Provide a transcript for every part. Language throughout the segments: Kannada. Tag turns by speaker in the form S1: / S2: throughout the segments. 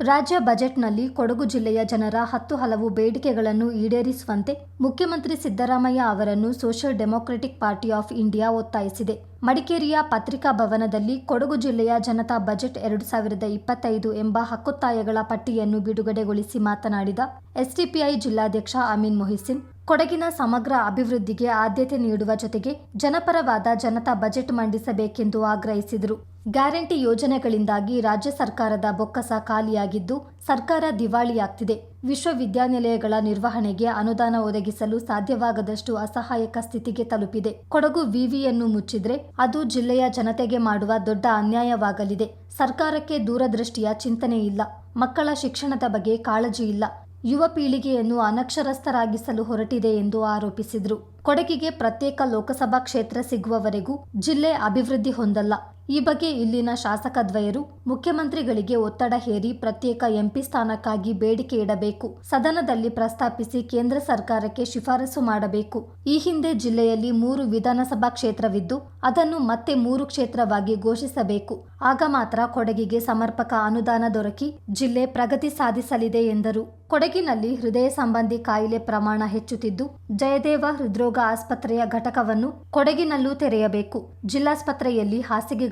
S1: ರಾಜ್ಯ ಬಜೆಟ್ನಲ್ಲಿ ಕೊಡಗು ಜಿಲ್ಲೆಯ ಜನರ ಹತ್ತು ಹಲವು ಬೇಡಿಕೆಗಳನ್ನು ಈಡೇರಿಸುವಂತೆ ಮುಖ್ಯಮಂತ್ರಿ ಸಿದ್ದರಾಮಯ್ಯ ಅವರನ್ನು social democratic party of India ಒತ್ತಾಯಿಸಿದೆ. ಮಡಿಕೇರಿಯ ಪತ್ರಿಕಾ ಭವನದಲ್ಲಿ ಕೊಡಗು ಜಿಲ್ಲೆಯ ಜನತಾ ಬಜೆಟ್ ಎರಡು ಸಾವಿರದ ಇಪ್ಪತ್ತೈದು ಎಂಬ ಹಕ್ಕೊತ್ತಾಯಗಳ ಪಟ್ಟಿಯನ್ನು ಬಿಡುಗಡೆಗೊಳಿಸಿ ಮಾತನಾಡಿದ ಎಸ್ಡಿಪಿಐ ಜಿಲ್ಲಾಧ್ಯಕ್ಷ ಅಮೀನ್ ಮೊಹಿಸಿನ್ ಕೊಡಗಿನ ಸಮಗ್ರ ಅಭಿವೃದ್ಧಿಗೆ ಆದ್ಯತೆ ನೀಡುವ ಜೊತೆಗೆ ಜನಪರವಾದ ಜನತಾ ಬಜೆಟ್ ಮಂಡಿಸಬೇಕೆಂದು ಆಗ್ರಹಿಸಿದರು. ಗ್ಯಾರಂಟಿ ಯೋಜನೆಗಳಿಂದಾಗಿ ರಾಜ್ಯ ಸರ್ಕಾರದ ಬೊಕ್ಕಸ ಖಾಲಿಯಾಗಿದ್ದು ಸರ್ಕಾರ ದಿವಾಳಿಯಾಗ್ತಿದೆ. ವಿಶ್ವವಿದ್ಯಾನಿಲಯಗಳ ನಿರ್ವಹಣೆಗೆ ಅನುದಾನ ಒದಗಿಸಲು ಸಾಧ್ಯವಾಗದಷ್ಟು ಅಸಹಾಯಕ ಸ್ಥಿತಿಗೆ ತಲುಪಿದೆ. ಕೊಡಗು ವಿವಿಯನ್ನು ಮುಚ್ಚಿದ್ರೆ ಅದು ಜಿಲ್ಲೆಯ ಜನತೆಗೆ ಮಾಡುವ ದೊಡ್ಡ ಅನ್ಯಾಯವಾಗಲಿದೆ. ಸರ್ಕಾರಕ್ಕೆ ದೂರದೃಷ್ಟಿಯ ಚಿಂತನೆ ಇಲ್ಲ. ಮಕ್ಕಳ ಶಿಕ್ಷಣದ ಬಗ್ಗೆ ಕಾಳಜಿ ಇಲ್ಲ. ಯುವ ಪೀಳಿಗೆಯನ್ನು ಅನಕ್ಷರಸ್ಥರಾಗಿಸಲು ಹೊರಟಿದೆ ಎಂದು ಆರೋಪಿಸಿದರು. ಕೊಡಗಿಗೆ ಪ್ರತ್ಯೇಕ ಲೋಕಸಭಾ ಕ್ಷೇತ್ರ ಸಿಗುವವರೆಗೂ ಜಿಲ್ಲೆ ಅಭಿವೃದ್ಧಿ ಹೊಂದಲ್ಲ. ಈ ಬಗ್ಗೆ ಇಲ್ಲಿನ ಶಾಸಕದ್ವಯರು, ಮುಖ್ಯಮಂತ್ರಿಗಳಿಗೆ ಒತ್ತಡ ಹೇರಿ ಪ್ರತ್ಯೇಕ ಎಂಪಿ ಸ್ಥಾನಕ್ಕಾಗಿ ಬೇಡಿಕೆ ಇಡಬೇಕು. ಸದನದಲ್ಲಿ ಪ್ರಸ್ತಾಪಿಸಿ ಕೇಂದ್ರ ಸರ್ಕಾರಕ್ಕೆ ಶಿಫಾರಸು ಮಾಡಬೇಕು. ಈ ಹಿಂದೆ ಜಿಲ್ಲೆಯಲ್ಲಿ ಮೂರು ವಿಧಾನಸಭಾ ಕ್ಷೇತ್ರವಿದ್ದು, ಅದನ್ನು ಮತ್ತೆ ಮೂರು ಕ್ಷೇತ್ರವಾಗಿ ಘೋಷಿಸಬೇಕು. ಆಗ ಮಾತ್ರ ಕೊಡಗಿಗೆ ಸಮರ್ಪಕ ಅನುದಾನ ದೊರಕಿ ಜಿಲ್ಲೆ ಪ್ರಗತಿ ಸಾಧಿಸಲಿದೆ ಎಂದರು. ಕೊಡಗಿನಲ್ಲಿ ಹೃದಯ ಸಂಬಂಧಿ ಕಾಯಿಲೆ ಪ್ರಮಾಣ ಹೆಚ್ಚುತ್ತಿದ್ದು, ಜಯದೇವ ಹೃದ್ರೋಗ ಆಸ್ಪತ್ರೆಯ ಘಟಕವನ್ನು ಕೊಡಗಿನಲ್ಲೂ ತೆರೆಯಬೇಕು. ಜಿಲ್ಲಾಸ್ಪತ್ರೆಯಲ್ಲಿ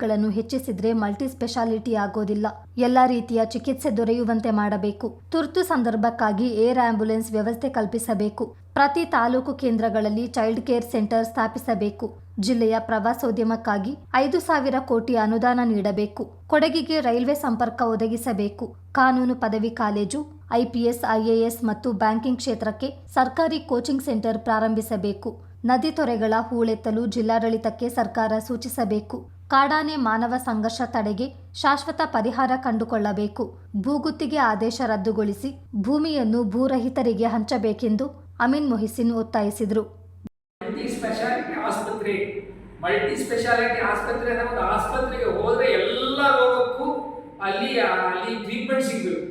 S1: ಹಾಸಿಗೆಗಳನ್ನು ಹೆಚ್ಚಿಸಿದ್ರೆ ಮಲ್ಟಿ ಸ್ಪೆಷಾಲಿಟಿ ಆಗೋದಿಲ್ಲ. ಎಲ್ಲ ರೀತಿಯ ಚಿಕಿತ್ಸೆ ದೊರೆಯುವಂತೆ ಮಾಡಬೇಕು. ತುರ್ತು ಸಂದರ್ಭಕ್ಕಾಗಿ ಏರ್ ಆಂಬ್ಯುಲೆನ್ಸ್ ವ್ಯವಸ್ಥೆ ಕಲ್ಪಿಸಬೇಕು. ಪ್ರತಿ ತಾಲೂಕು ಕೇಂದ್ರಗಳಲ್ಲಿ ಚೈಲ್ಡ್ ಕೇರ್ ಸೆಂಟರ್ ಸ್ಥಾಪಿಸಬೇಕು. ಜಿಲ್ಲೆಯ ಪ್ರವಾಸೋದ್ಯಮಕ್ಕಾಗಿ ಐದು ಸಾವಿರ ಕೋಟಿ ಅನುದಾನ ನೀಡಬೇಕು. ಕೊಡಗಿಗೆ ರೈಲ್ವೆ ಸಂಪರ್ಕ ಒದಗಿಸಬೇಕು. ಕಾನೂನು ಪದವಿ ಕಾಲೇಜು ಐಪಿಎಸ್ ಐಎಎಸ್ ಮತ್ತು ಬ್ಯಾಂಕಿಂಗ್ ಕ್ಷೇತ್ರಕ್ಕೆ ಸರ್ಕಾರಿ ಕೋಚಿಂಗ್ ಸೆಂಟರ್ ಪ್ರಾರಂಭಿಸಬೇಕು. ನದಿ ತೊರೆಗಳ ಹೂಳೆತ್ತಲು ಜಿಲ್ಲಾಡಳಿತಕ್ಕೆ ಸರ್ಕಾರ ಸೂಚಿಸಬೇಕು. ಕಾಡಾನೆ ಮಾನವ ಸಂಘರ್ಷ ತಡೆಗೆ ಶಾಶ್ವತ ಪರಿಹಾರ ಕಂಡುಕೊಳ್ಳಬೇಕು. ಭೂಗುತ್ತಿಗೆ ಆದೇಶ ರದ್ದುಗೊಳಿಸಿ ಭೂಮಿಯನ್ನು ಭೂರಹಿತರಿಗೆ ಹಂಚಬೇಕೆಂದು ಅಮೀನ್ ಮೊಹಿಸಿನ್ ಒತ್ತಾಯಿಸಿದರು.
S2: ಮಲ್ಟಿ ಸ್ಪೆಷಾಲಿಟಿ ಆಸ್ಪತ್ರೆ ಅನ್ನೋ ಒಂದು ಆಸ್ಪತ್ರೆಗೆ ಹೋದ್ರೆ ಎಲ್ಲ ರೋಗಕ್ಕೂ ಅಲ್ಲಿ ಅಲ್ಲಿ ಟ್ರೀಟ್ಮೆಂಟ್ ಸಿಗಬೇಕು.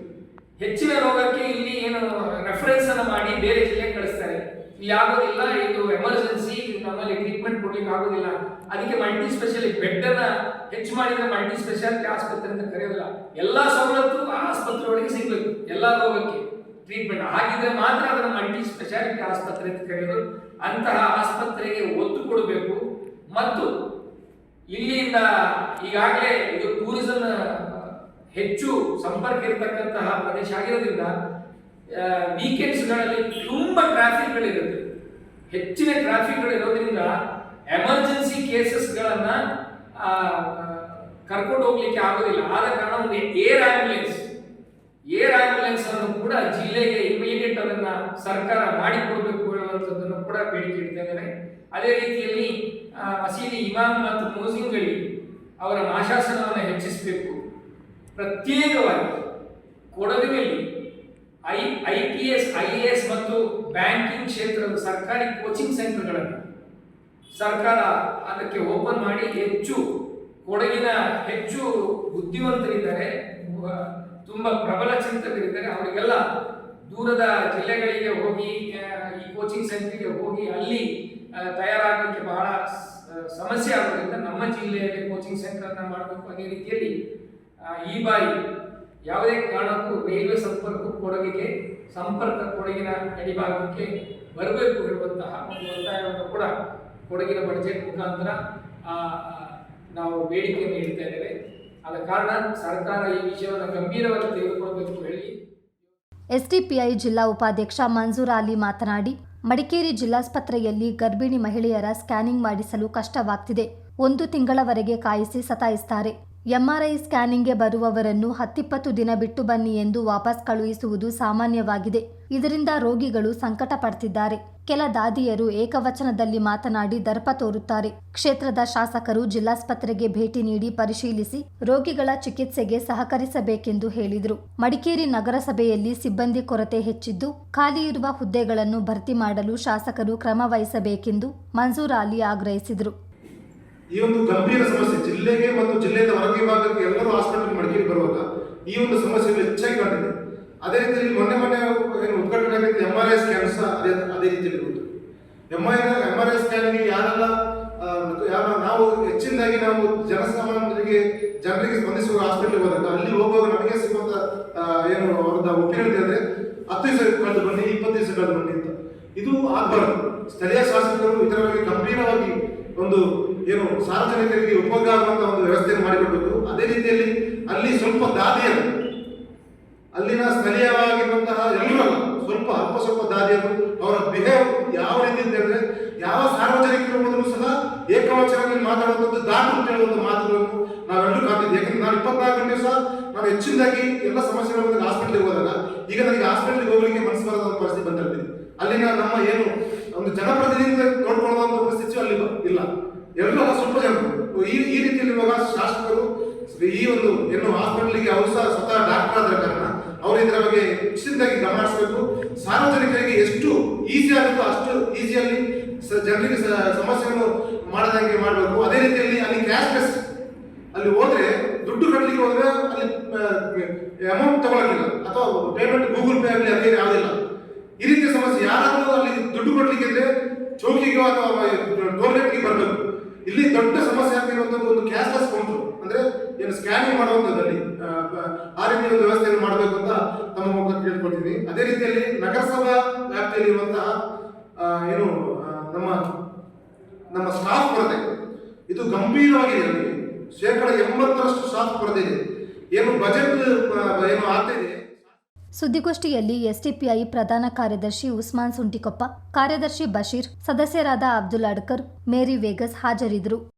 S2: ಹೆಚ್ಚಿನ ರೋಗಕ್ಕೆ ಇಲ್ಲಿ ಏನು ರೆಫರೆನ್ಸ್ ಅನ್ನು ಮಾಡಿ ಬೇರೆ ಜಿಲ್ಲೆಗೆ ಕಳಿಸ್ತಾರೆ. ಇಲ್ಲಿ ಆಗೋದಿಲ್ಲ, ಇದು ಎಮರ್ಜೆನ್ಸಿ ನಮ್ಮಲ್ಲಿ ಟ್ರೀಟ್ಮೆಂಟ್ ಕೊಡ್ಲಿಕ್ಕೆ ಆಗೋದಿಲ್ಲ. ಅದಕ್ಕೆ ಮಲ್ಟಿ ಸ್ಪೆಷಾಲಿಟಿ ಬೆಡ್ ಅನ್ನ ಹೆಚ್ಚು ಮಾಡಿದ್ರೆ ಮಲ್ಟಿ ಸ್ಪೆಷಾಲಿಟಿ ಆಸ್ಪತ್ರೆ ಅಂತ ಕರೆಯೋದಿಲ್ಲ. ಎಲ್ಲಾ ಸವಲತ್ತು ಆಸ್ಪತ್ರೆ ಒಳಗೆ ಸಿಗ್ಬೇಕು, ಎಲ್ಲಾ ರೋಗಕ್ಕೆ ಟ್ರೀಟ್ಮೆಂಟ್ ಹಾಗಿದ್ರೆ ಮಾತ್ರ ಅದನ್ನ ಮಲ್ಟಿ ಸ್ಪೆಷಾಲಿಟಿ ಆಸ್ಪತ್ರೆ ಅಂತ ಕರೆಯೋದು. ಅಂತಹ ಆಸ್ಪತ್ರೆಗೆ ಒತ್ತು ಕೊಡಬೇಕು. ಮತ್ತು ಇಲ್ಲಿಂದ ಈಗಾಗಲೇ ಇದು ಟೂರಿಸಂ ಹೆಚ್ಚು ಸಂಪರ್ಕ ಇರತಕ್ಕಂತಹ ಪ್ರದೇಶ ಆಗಿರೋದ್ರಿಂದ ವೀಕೆಂಡ್ಸ್ಗಳಲ್ಲಿ ತುಂಬ ಟ್ರಾಫಿಕ್ಗಳಿರುತ್ತೆ ಹೆಚ್ಚಿನ ಟ್ರಾಫಿಕ್ಗಳು ಇರೋದ್ರಿಂದ ಎಮರ್ಜೆನ್ಸಿ ಕೇಸಸ್ಗಳನ್ನ ಕರ್ಕೊಂಡು ಹೋಗ್ಲಿಕ್ಕೆ ಆಗೋದಿಲ್ಲ. ಆದ ಕಾರಣ ಒಂದು ಏರ್ ಆಂಬ್ಯುಲೆನ್ಸ್ ಏರ್ ಆಂಬ್ಯುಲೆನ್ಸ್ ಅನ್ನು ಕೂಡ ಜಿಲ್ಲೆಗೆ ಇಮಿಡಿಯೇಟ್ ಅದನ್ನ ಸರ್ಕಾರ ಮಾಡಿಕೊಡ್ಬೇಕು ಅನ್ನುವಂಥದ್ದನ್ನು ಕೂಡ ಬೇಡಿಕೆ ಇಟ್ಟಿದ್ದಾರೆ ಅದೇ ರೀತಿಯಲ್ಲಿ ಮಸೀದಿ ಇಮಾಮ್ ಮತ್ತು ಮೋಸಿಂಗಳಿ ಅವರ ಮಾಶಾಸನವನ್ನು ಹೆಚ್ಚಿಸಬೇಕು. ಪ್ರತ್ಯೇಕವಾಗಿ ಕೊಡಗಿನಲ್ಲಿ I I P S, I A S ಮತ್ತು ಬ್ಯಾಂಕಿಂಗ್ ಕ್ಷೇತ್ರದ ಸರ್ಕಾರಿ ಕೋಚಿಂಗ್ ಸೆಂಟರ್ಗಳನ್ನು ಸರ್ಕಾರ ಅದಕ್ಕೆ ಓಪನ್ ಮಾಡಿ ಹೆಚ್ಚು ಕೊಡಗಿನ ಹೆಚ್ಚು ಬುದ್ಧಿವಂತರಿದ್ದಾರೆ. ತುಂಬ ಪ್ರಬಲ ಚಿಂತಕರಿದ್ದಾರೆ. ಅವರಿಗೆಲ್ಲ ದೂರದ ಜಿಲ್ಲೆಗಳಿಗೆ ಹೋಗಿ ಈ ಕೋಚಿಂಗ್ ಸೆಂಟರ್ಗೆ ಹೋಗಿ ಅಲ್ಲಿ ತಯಾರಾಗಲಿಕ್ಕೆ ಬಹಳ ಸಮಸ್ಯೆ ಆಗೋದ್ರಿಂದ ನಮ್ಮ ಜಿಲ್ಲೆಯಲ್ಲಿ ಕೋಚಿಂಗ್ ಸೆಂಟರ್ನ ಮಾಡಬೇಕು ಅದೇ ರೀತಿಯಲ್ಲಿ ಈ ಬಾರಿ ಯಾವುದೇ ಕಾರಣಕ್ಕೂ ರೈಲ್ವೆ ಸಂಪರ್ಕ ಕೊಡಗಿಗೆ ಸಂಪರ್ಕ ಕೊಡಗಿನ ಅಡಿಭಾಗಕ್ಕೆ ಬರಬೇಕು ಇರುವಂತಹ ಒಂದು ಒತ್ತಾಯವನ್ನು ಕೂಡ ಕೊಡಗಿನ ಬಡ್ಜೆಟ್ ಮುಖಾಂತರ ನಾವು ಬೇಡಿಕೆಯನ್ನು ಇಡ್ತಾ ಇದ್ದೇವೆ. ಆದ ಕಾರಣ ಸರ್ಕಾರ ಈ ವಿಷಯವನ್ನು ಗಂಭೀರವಾಗಿ ತೆಗೆದುಕೊಳ್ಬೇಕು ಹೇಳಿ.
S1: ಎಸ್ಡಿಪಿಐ ಜಿಲ್ಲಾ ಉಪಾಧ್ಯಕ್ಷ ಮಂಜೂರ್ ಅಲಿ ಮಾತನಾಡಿ, ಮಡಿಕೇರಿ ಜಿಲ್ಲಾಸ್ಪತ್ರೆಯಲ್ಲಿ ಗರ್ಭಿಣಿ ಮಹಿಳೆಯರ ಸ್ಕ್ಯಾನಿಂಗ್ ಮಾಡಿಸಲು ಕಷ್ಟವಾಗ್ತಿದೆ. ಒಂದು ತಿಂಗಳವರೆಗೆ ಕಾಯಿಸಿ ಸತಾಯಿಸ್ತಾರೆ. ಎಂಆರ್ಐ ಸ್ಕ್ಯಾನಿಂಗ್ಗೆ ಬರುವವರನ್ನು ಹತ್ತಿಪ್ಪತ್ತು ದಿನ ಬಿಟ್ಟು ಬನ್ನಿ ಎಂದು ವಾಪಸ್ ಕಳುಹಿಸುವುದು ಸಾಮಾನ್ಯವಾಗಿದೆ. ಇದರಿಂದ ರೋಗಿಗಳು ಸಂಕಟ ಪಡ್ತಿದ್ದಾರೆ ಕೆಲ ದಾದಿಯರು ಏಕವಚನದಲ್ಲಿ ಮಾತನಾಡಿ ದರ್ಪ ತೋರುತ್ತಾರೆ. ಕ್ಷೇತ್ರದ ಶಾಸಕರು ಜಿಲ್ಲಾಸ್ಪತ್ರೆಗೆ ಭೇಟಿ ನೀಡಿ ಪರಿಶೀಲಿಸಿ ರೋಗಿಗಳ ಚಿಕಿತ್ಸೆಗೆ ಸಹಕರಿಸಬೇಕೆಂದು ಹೇಳಿದರು. ಮಡಿಕೇರಿ ನಗರಸಭೆಯಲ್ಲಿ ಸಿಬ್ಬಂದಿ ಕೊರತೆ ಹೆಚ್ಚಿದ್ದು, ಖಾಲಿ ಇರುವ ಹುದ್ದೆಗಳನ್ನು ಭರ್ತಿ ಮಾಡಲು ಶಾಸಕರು ಕ್ರಮ ವಹಿಸಬೇಕೆಂದು ಮಂಜೂರ್ ಆಗ್ರಹಿಸಿದರು.
S3: ಈ ಒಂದು ಗಂಭೀರ ಸಮಸ್ಯೆ ಜಿಲ್ಲೆಗೆ ಮತ್ತು ಜಿಲ್ಲೆಯಿಂದ ಹೊರಗೆ ಭಾಗಕ್ಕೆ ಎಲ್ಲರೂ ಹಾಸ್ಪಿಟಲ್ ಮಡಿಕೇರಿ ಬರುವಾಗ ಈ ಒಂದು ಸಮಸ್ಯೆಗಳು ಹೆಚ್ಚಾಗಿ ಕಾಣ್ತಿದೆ ಅದೇ ರೀತಿಯಲ್ಲಿ ಮೊನ್ನೆ ಮೊನ್ನೆ ಏನು ಉದ್ಘಾಟನೆ ಆಗಿದ್ದು ಎಂ ಆರ್ ಐ ಸ್ಕ್ಯಾನ್ ಸಹ ಅದೇ ಅದೇ ರೀತಿಯಲ್ಲಿ ಇರುವುದು M I M R I ಸ್ಕ್ಯಾನ್ಗೆ ಯಾರೆಲ್ಲ ಯಾರ ನಾವು ಹೆಚ್ಚಿನದಾಗಿ ನಾವು ಜನಸಾಮಾನ್ಯರಿಗೆ, ಜನರಿಗೆ ಸ್ಪಂದಿಸುವ ಹಾಸ್ಪಿಟ್ಲ್ಗೆ ಹೋದಾಗ ಅಲ್ಲಿ ಹೋಗುವಾಗ ನಮಗೆ ಸಿಗುವಂತ ಏನು ಅವ್ರದ್ದು ಒಪಿನಿಯನ್ ಇದೆ ಹತ್ತು ದಿವಸ ಕಳೆದು ಬನ್ನಿ, ಇಪ್ಪತ್ತು ದಿವಸ ಕಳೆದು ಬನ್ನಿ ಅಂತ. ಇದು ಆಗ್ಬಾರ್ದು. ಸ್ಥಳೀಯ ಶಾಸಕರು ಇದರ ಬಗ್ಗೆ ಗಂಭೀರವಾಗಿ ಒಂದು ಏನು ಸಾರ್ವಜನಿಕರಿಗೆ ಉಪಯೋಗ ಆಗುವಂತ ಒಂದು ವ್ಯವಸ್ಥೆಯನ್ನು ಮಾಡಿಕೊಡ್ಬೇಕು. ಅದೇ ರೀತಿಯಲ್ಲಿ ಅಲ್ಲಿ ಸ್ವಲ್ಪ ದಾದಿಯನ್ನು, ಅಲ್ಲಿನ ಸ್ಥಳೀಯವಾಗಿರುವಂತಹ ಎಲ್ಲರೂ ಸ್ವಲ್ಪ ಅಲ್ಪ ಸ್ವಲ್ಪ ದಾದಿಯನ್ನು ಅವರ ಬಿಹೇವ್ ಯಾವ ರೀತಿ ಅಂತ ಹೇಳಿದ್ರೆ ಯಾವ ಸಾರ್ವಜನಿಕರ ಮೊದಲು ಸಹ ಏಕವಚನದಲ್ಲಿ ಮಾತಾಡುವಂಥದ್ದು ದಾಟು ಅಂತ ಹೇಳುವಂಥ ಮಾತುಗಳನ್ನು ನಾವೆಲ್ಲರೂ ಕಾಣ್ತಿದ್ದೆ ಯಾಕಂದ್ರೆ ನಾನು ಇಪ್ಪತ್ನಾಲ್ಕು ಗಂಟೆ ಸಹ ನಾನು ಹೆಚ್ಚಿನದಾಗಿ ಎಲ್ಲ ಸಮಸ್ಯೆಗಳ ಬಂದಾಗ ಹಾಸ್ಪಿಟ್ಲಿಗೆ ಹೋದಾಗ, ಈಗ ನನಗೆ ಹಾಸ್ಪಿಟ್ಲಿಗೆ ಹೋಗಲಿಕ್ಕೆ ಮನಸ್ಸು ಬರದ ಪರಿಸ್ಥಿತಿ ಬಂದಿರ್ತೀನಿ ಅಲ್ಲಿನ ನಮ್ಮ ಏನು ಒಂದು ಜನಪ್ರತಿನಿಧಿ ನೋಡ್ಕೊಳ್ಳುವಂಥ ಪರಿಸ್ಥಿತಿ ಅಲ್ಲಿ ಬ- ಇಲ್ಲ ಎಲ್ಲರೂ ಅಲ್ಲ ಸ್ವಲ್ಪ ಜನರು ಈ ಈ ರೀತಿಯಲ್ಲಿ ಇವಾಗ ಶಾಸಕರು ಈ ಒಂದು ಏನು ಹಾಸ್ಪಿಟಲ್ಗೆ ಅವರು ಸಹ ಸ್ವತಃ ಡಾಕ್ಟರ್ ಆದ ಕಾರಣ ಅವರು ಇದರ ಬಗ್ಗೆ ನಿಶ್ಚಿತವಾಗಿ ಗಮನಿಸಬೇಕು. ಸಾರ್ವಜನಿಕರಿಗೆ ಎಷ್ಟು ಈಸಿ ಆಗುತ್ತೋ ಅಷ್ಟು ಈಸಿಯಲ್ಲಿ ಜನರಿಗೆ ಸಮಸ್ಯೆಗಳು ಮಾಡದಂಗೆ ಮಾಡಬೇಕು. ಅದೇ ರೀತಿಯಲ್ಲಿ ಅಲ್ಲಿ ಕ್ಯಾಶ್ಲೆಸ್ ಅಲ್ಲಿ ಹೋದ್ರೆ, ದುಡ್ಡು ಕಟ್ಟಲಿಕ್ಕೆ ಹೋದ್ರೆ ಅಲ್ಲಿ ಅಮೌಂಟ್ ತಗೊಳಕಿಲ್ಲ ಅಥವಾ ಪೇಮೆಂಟ್ ಗೂಗಲ್ ಪೇ ಆಗಲಿ ಅದೇ ಯಾವುದಿಲ್ಲ ಈ ರೀತಿಯ ಸಮಸ್ಯೆ. ಯಾರಾದರೂ ಅಲ್ಲಿ ದುಡ್ಡು ಕೊಡ್ಲಿಕ್ಕೆ ಇದ್ರೆ ಚೌಕಿಗೋ ಅಥವಾ ಟೋಲ್ಗೇಟ್ಗೆ ಬರಬೇಕು. ಇಲ್ಲಿ ದೊಡ್ಡ ಸಮಸ್ಯೆ ಆಗ್ತಿರುವಂಥದ್ದು ಒಂದು ಕ್ಯಾಶ್ಲೆಸ್ ಕೌಂಟರ್ ಅಂದ್ರೆ ಏನು ಸ್ಕ್ಯಾನಿಂಗ್ ಮಾಡುವಂಥದ್ದಲ್ಲಿ ಆ, ರೀತಿಯ ಒಂದು ವ್ಯವಸ್ಥೆಯನ್ನು ಮಾಡಬೇಕು ಅಂತ ತಮ್ಮ ಮುಖ ಕೇಳ್ಕೊಳ್ತೀನಿ. ಅದೇ ರೀತಿಯಲ್ಲಿ ನಗರಸಭಾ ವ್ಯಾಪ್ತಿಯಲ್ಲಿ ಇರುವಂತಹ ಏನು ನಮ್ಮ ನಮ್ಮ ಸ್ಟಾಫ್ ಕೊರತೆ. ಇದು ಗಂಭೀರವಾಗಿದೆ ಶೇಕಡ ಎಂಬತ್ತರಷ್ಟು ಸ್ಟಾಫ್ ಕೊರತೆ ಇದೆ. ಏನು ಬಜೆಟ್ ಏನು ಆಗ್ತಾ ಇದೆ
S1: ಸುದ್ದಿಗೋಷ್ಠಿಯಲ್ಲಿ ಎಸ್ಟಿಪಿಐ ಪ್ರಧಾನ ಕಾರ್ಯದರ್ಶಿ ಉಸ್ಮಾನ್ ಸುಂಟಿಕೊಪ್ಪ ಕಾರ್ಯದರ್ಶಿ ಬಶೀರ್ ಸದಸ್ಯರಾದ ಅಬ್ದುಲ್ ಅಡ್ಕರ್ ಮೇರಿ ವೇಗಸ್ ಹಾಜರಿದ್ದರು.